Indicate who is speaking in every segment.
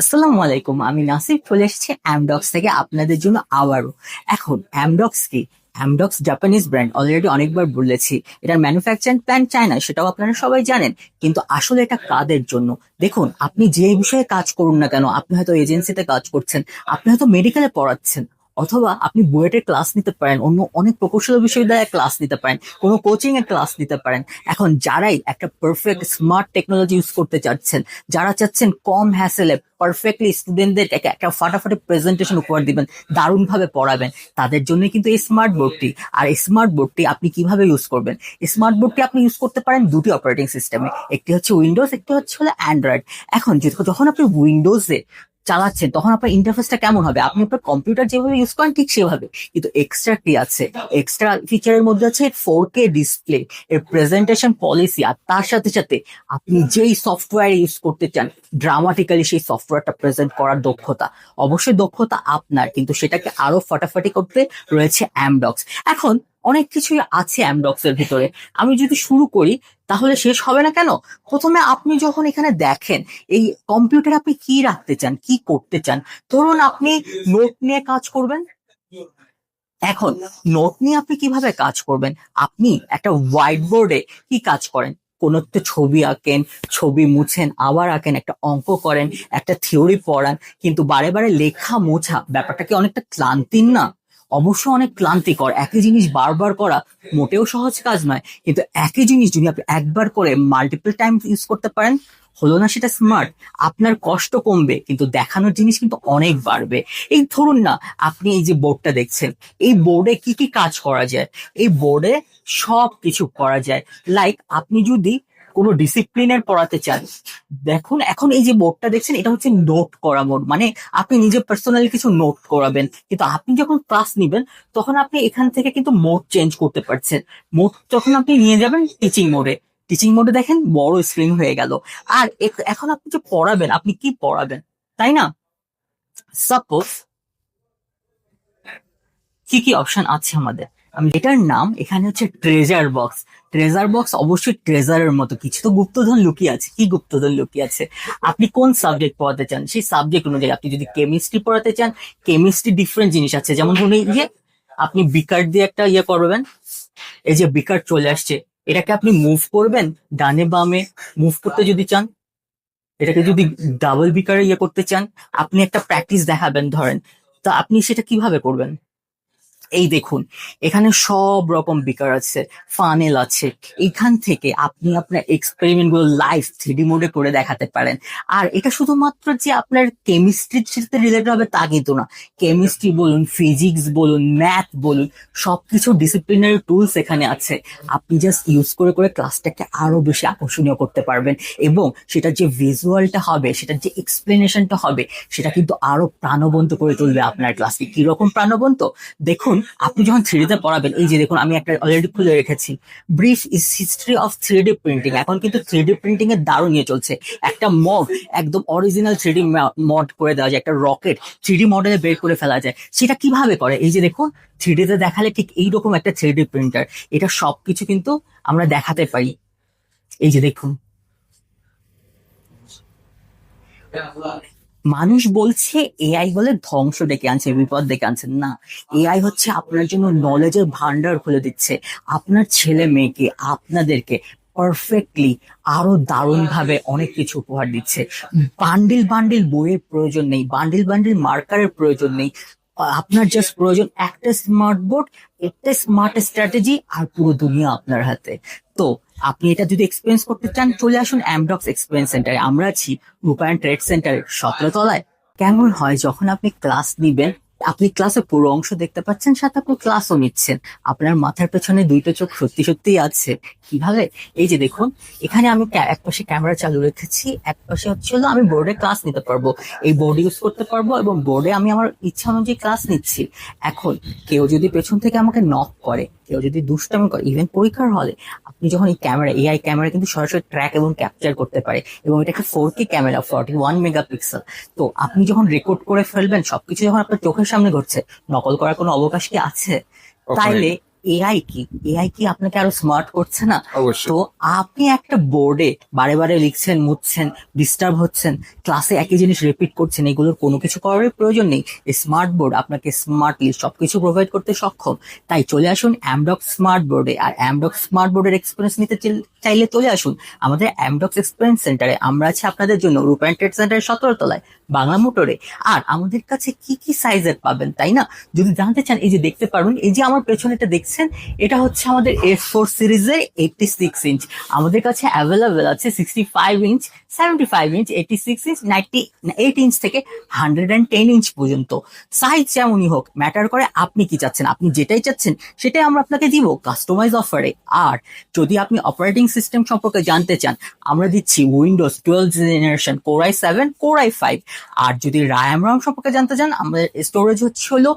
Speaker 1: আসসালামু আলাইকুম, আমি নাসিফ চলে এসেছি অ্যামডক্স থেকে আপনাদের জন্য আবারও। এখন অ্যামডক্স কি? অ্যামডক্স জাপানিজ ব্র্যান্ড অলরেডি অনেকবার বলেছি। এটার ম্যানুফ্যাকচারিং প্ল্যান্ট চায়না সেটাও আপনারা সবাই জানেন। কিন্তু আসলে এটা কাদের জন্য? দেখুন, আপনি যে বিষয়ে কাজ করুন না কেন, আপনি হয়তো এজেন্সিতে কাজ করছেন, আপনি হয়তো মেডিকেলে পড়াচ্ছেন। অথবা আপনি বুয়েটের ক্লাস নিতে পারেন, অন্য অনেক প্রকৌশল বিশ্ববিদ্যালয়ে ক্লাস নিতে পারেন, কোনো কোচিং এর ক্লাস নিতে পারেন। এখন যারাই একটা পারফেক্ট স্মার্ট টেকনোলজি ইউজ করতে চাচ্ছেন, যারা চাচ্ছেন কম হ্যাসেলে পারফেক্টলি স্টুডেন্টদের একটা ফাটাফাটি প্রেজেন্টেশন উপহার দিবেন, দারুণভাবে পড়াবেন, তাদের জন্য কিন্তু এই স্মার্ট বোর্ডটি আর এই স্মার্ট বোর্ডটি আপনি কীভাবে ইউজ করবেন? স্মার্ট বোর্ডটি আপনি ইউজ করতে পারেন দুটি অপারেটিং সিস্টেমে একটি হচ্ছে উইন্ডোজ একটি হচ্ছে হলো অ্যান্ড্রয়েড এখন যখন আপনি উইন্ডোজে চালাচ্ছেন তখন আপনার ইন্টারফেসটা কেমন হবে? আপনি আপনার কম্পিউটার যেভাবে ইউজ করেন, ঠিক সেভাবে। কিন্তু এক্সট্রা কি আছে? এক্সট্রা ফিচারের মধ্যে আছে ফোর কে ডিসপ্লে এর প্রেজেন্টেশন পলিসি আর তার সাথে সাথে আপনি যেই সফটওয়্যার ইউজ করতে চান ড্রামাটিক্যালি সেই সফটওয়্যারটা প্রেজেন্ট করার দক্ষতা। অবশ্যই দক্ষতা আপনার, কিন্তু সেটাকে আরও ফাটাফাটি করতে রয়েছে অ্যামডক্স এখন অনেক কিছুই আছে অ্যামডক্স এর ভিতরে। আমি যদি শুরু করি, তাহলে শেষ হবে না কেন? প্রথমে আপনি যখন এখানে দেখেন, এই কম্পিউটার আপনি কি রাখতে চান, কি করতে চান, ধরুন আপনি নোট নিয়ে কাজ করবেন। এখন নোট নিয়ে আপনি কীভাবে কাজ করবেন? আপনি একটা হোয়াইট বোর্ডে কি কাজ করেন? কোন একটা ছবি আঁকেন, ছবি মুছেন, আবার আঁকেন, একটা অঙ্ক করেন, একটা থিওরি পড়ান, কিন্তু বারে বারে লেখা মোছা ব্যাপারটা কি অনেকটা ক্লান্তির না? অবশ্য অনেক ক্লান্তিকর। একই জিনিস বারবার করা মোটেও সহজ কাজ নয়। কিন্তু একই জিনিস যদি আপনি একবার করে মাল্টিপল টাইম ইউজ করতে পারেন, হলো না সেটা স্মার্ট আপনার কষ্ট কমবে, কিন্তু দেখানোর জিনিস কিন্তু অনেক বাড়বে। এই ধরুন না, আপনি এই যে বোর্ডটা দেখছেন, এই বোর্ডে কি কি কাজ করা যায়? এই বোর্ডে সব কিছু করা যায়। লাইক আপনি যদি কোনো ডিসিপ্লিনের পড়াতে চান। দেখুন, এখন এই যে বোর্ডটা দেখছেন, এটা হচ্ছে নোট করা মোড মানে আপনি নিজে পার্সোনালি কিছু নোট করাবেন। কিন্তু আপনি যখন ক্লাস নিবেন, তখন আপনি এখান থেকে কিন্তু মোড চেঞ্জ করতে পারছেন। মোড যখন আপনি নিয়ে যাবেন টিচিং মোডে টিচিং মোডে দেখেন, বড় স্ক্রিন হয়ে গেল। আর এখন আপনি যে পড়াবেন, আপনি কি পড়াবেন? তাই না? সাপোজ কি কি অপশন আছে আমাদের? আমি এটার নাম এখানে হচ্ছে ট্রেজার বক্স ট্রেজার বক্স অবশ্যই ট্রেজারের মতো। কিছু তো গুপ্তধন লুকিয়ে আছে। কি গুপ্তধন লুকিয়ে আছে? আপনি কোন সাবজেক্ট পড়াতে চান? সেই সাবজেক্ট অনুযায়ী আপনি যদি কেমিস্ট্রি পড়াতে চান কেমিস্ট্রি ডিফারেন্ট জিনিস আছে। যেমন ধরুন এই যে আপনি বিকার দিয়ে একটা ইয়ে করবেন। এই যে বিকার চলে আসছে। এটাকে আপনি মুভ করবেন ডানে বামে। মুভ করতে যদি চান, এটাকে যদি ডাবল বিকারে ইয়ে করতে চান, আপনি একটা প্র্যাকটিস দেখাবেন ধরেন। তা আপনি সেটা কীভাবে করবেন? এই দেখুন, এখানে সব রকম বিকার আছে ফানেল আছে। এখান থেকে আপনি আপনার এক্সপেরিমেন্টগুলো লাইভ থ্রিডি মোডে করে দেখাতে পারেন। আর এটা শুধুমাত্র যে আপনার কেমিস্ট্রির সাথে রিলেটেড হবে তা কিন্তু না। কেমিস্ট্রি বলুন ফিজিক্স বলুন ম্যাথ বলুন, সবকিছু ডিসিপ্লিনারি টুলস এখানে আছে। আপনি জাস্ট ইউজ করে করে ক্লাসটাকে আরও বেশি আকর্ষণীয় করতে পারবেন। এবং সেটার যে ভিজুয়ালটা হবে সেটার যে এক্সপ্লেনেশনটা হবে, সেটা কিন্তু আরও প্রাণবন্ত করে তুলবে আপনার ক্লাসকে কীরকম প্রাণবন্ত? দেখুন আপনি যখন থ্রিডিতে পড়াবেন, এই যে দেখুন, আমি একটা অলরেডি খুলে রেখেছি। Brief is history of three D printing এখন কিন্তু থ্রিডি প্রিন্টিং এর দারুণ নিয়ে চলছে। একটা মড একদম অরিজিনাল থ্রিডি মড করে দেওয়া যায়, একটা রকেট থ্রিডি মডেলে বের করে ফেলা যায়। সেটা কীভাবে করে? এই যে দেখুন থ্রিডিতে দেখালে ঠিক এইরকম একটা থ্রিডি প্রিন্টার এটা সবকিছু কিন্তু আমরা দেখাতে পারি। এই যে দেখুন। মানুষ বলছে এআই হলে ধ্বংস ডেকে আনছে, বিপদ ডেকে আনছে। না এআই হচ্ছে আপনার জন্য নলেজের ভান্ডার খুলে দিচ্ছে। আপনার ছেলে মেয়েকে, আপনাদেরকে পারফেক্টলি আরও দারুণ ভাবে অনেক কিছু উপহার দিচ্ছে। বান্ডিল বান্ডিল বইয়ের প্রয়োজন নেই বান্ডিল বান্ডিল মার্কারের প্রয়োজন নেই। আপনার জাস্ট প্রয়োজন একটা স্মার্ট বোর্ড একটা স্মার্ট স্ট্র্যাটেজি আর পুরো দুনিয়া আপনার হাতে। তো আপনি এটা যদি এক্সপিরিয়েন্স করতে চান চলে আসুন অ্যামডক্স এক্সপিরিয়েন্স সেন্টারে আমরা আছি রূপায়ণ ট্রেড সেন্টারের সতেরো তলায়। কেমন হয় যখন আপনি ক্লাস নিবেন আপনি ক্লাসে পুরো অংশ দেখতে পাচ্ছেন, সাথে আপনি ক্লাসও নিচ্ছেন। আপনার মাথার পেছনে দুইটা চোখ সত্যি সত্যিই আছে। কীভাবে? এই যে দেখুন, এখানে আমি একপাশে এক পাশে ক্যামেরা চালু রেখেছি, এক পাশে হচ্ছে হলো আমি বোর্ডে ক্লাস নিতে পারব। এই বোর্ড ইউজ করতে পারব এবং বোর্ডে আমি আমার ইচ্ছা অনুযায়ী ক্লাস নিচ্ছি। এখন কেউ যদি পেছন থেকে আমাকে নক করে কেউ যদি দুষ্টামি করে ইভেন পরীক্ষার হলে আপনি যখন এই ক্যামেরা এআই ক্যামেরা কিন্তু সরাসরি ট্র্যাক এবং ক্যাপচার করতে পারে এবং এটা একটা four K camera forty one megapixel তো আপনি যখন রেকর্ড করে ফেলবেন সবকিছু যখন আপনার চোখের সামনে ঘটছে নকল করার কোনো অবকাশ কি আছে? তাইলে এআই কি? এআই কি আপনাকে আরও স্মার্ট করছে না? তো আপনি একটা বোর্ডে বারে বারে লিখছেন মুছছেন ডিস্টার্ব হচ্ছেন ক্লাসে একই জিনিস রিপিট করছেন এগুলোর কোনো কিছু করার প্রয়োজন নেই। স্মার্ট বোর্ড আপনাকে স্মার্টলি সবকিছু প্রোভাইড করতে সক্ষম। তাই চলে আসুন অ্যামডক স্মার্ট বোর্ডে আর অ্যামডক স্মার্ট বোর্ডের এক্সপিরিয়েন্স নিতে চাইলে- চলে আসুন আমাদের অ্যামডক্স এক্সপিরিয়েন্স সেন্টারে আমরা আছি আপনাদের জন্য রূপায়ণ ট্রেড সেন্টারের সতেরো তলায় বাংলা মোটরে। আর আমাদের কাছে কি কি সাইজের পাবেন তাই না? যদি জানতে চান এই যে দেখতে পারবেন এই যে আমার পেছনে এটা দেখছেন, এটা হচ্ছে আমাদের এস ফোর সিরিজের এইটটি সিক্স ইঞ্চ আমাদের কাছে অ্যাভেলেবেল আছে sixty five inch seventy five inch eighty six inch ninety eight inch থেকে হান্ড্রেড অ্যান্ড টেন ইঞ্চ পর্যন্ত। সাইজ যেমনই হোক ম্যাটার করে আপনি কি চাচ্ছেন, আপনি যেটাই চাচ্ছেন, সেটাই আমরা আপনাকে দিব কাস্টমাইজ অফারে আর যদি আপনি অপারেটিং সিস্টেম সম্পর্কে জানতে চান, আমরা দিচ্ছি Windows twelve generation core i seven core i five আর যদি র্যাম রাম সম্পর্কে জানতে চান, আমাদের স্টোরেজ হচ্ছে হলো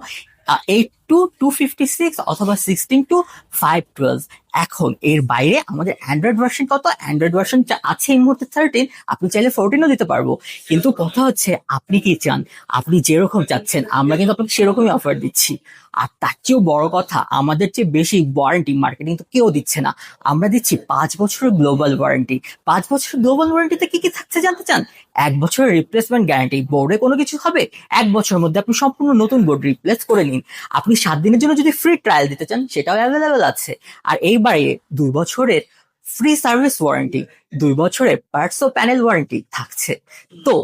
Speaker 1: eight to two fifty six অথবা সিক্সটিন টু ফাইভ টুয়েলভ এখন এর বাইরে আমাদের অ্যান্ড্রয়েড ভার্সন কত? অ্যান্ড্রয়েড ভার্সন আছে এই মুহূর্তে থার্টিন আপনি চাইলে ফোরটিনও দিতে পারব। কিন্তু কথা হচ্ছে, আপনি কি চান? আপনি যেরকম চাচ্ছেন, আমরা কিন্তু আপনাকে সেরকমই অফার দিচ্ছি। আর তার চেয়েও বড় কথা, আমাদের চেয়ে বেশি ওয়ারেন্টি মার্কেটিং তো কেউ দিচ্ছে না। আমরা দিচ্ছি পাঁচ বছরের গ্লোবাল ওয়ারেন্টি পাঁচ বছরের গ্লোবাল ওয়ারেন্টিতে কি কি থাকছে জানতে চান? এক বছরের রিপ্লেসমেন্ট গ্যারান্টি বোর্ডে কোনো কিছু হবে? এক বছরের মধ্যে আপনি সম্পূর্ণ নতুন বোর্ড রিপ্লেস করে নিন। আপনি সাত দিনের জন্য যদি ফ্রি ট্রায়াল দিতে চান, সেটাও অ্যাভেলেবেল আছে। আর এইবারে দুই বছরের ফ্রি সার্ভিস ওয়ারেন্টি দুই বছরের পার্টস ও প্যানেল ওয়ারেন্টি থাকছে। তো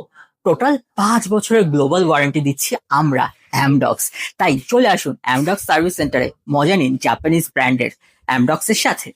Speaker 1: টোটাল পাঁচ বছরের গ্লোবাল ওয়ারেন্টি দিচ্ছি আমরা অ্যামডক্স তাই চলে আসুন অ্যামডক্স সার্ভিস সেন্টারে মজা নিন জাপানিজ ব্র্যান্ডের অ্যামডক্সের সাথে।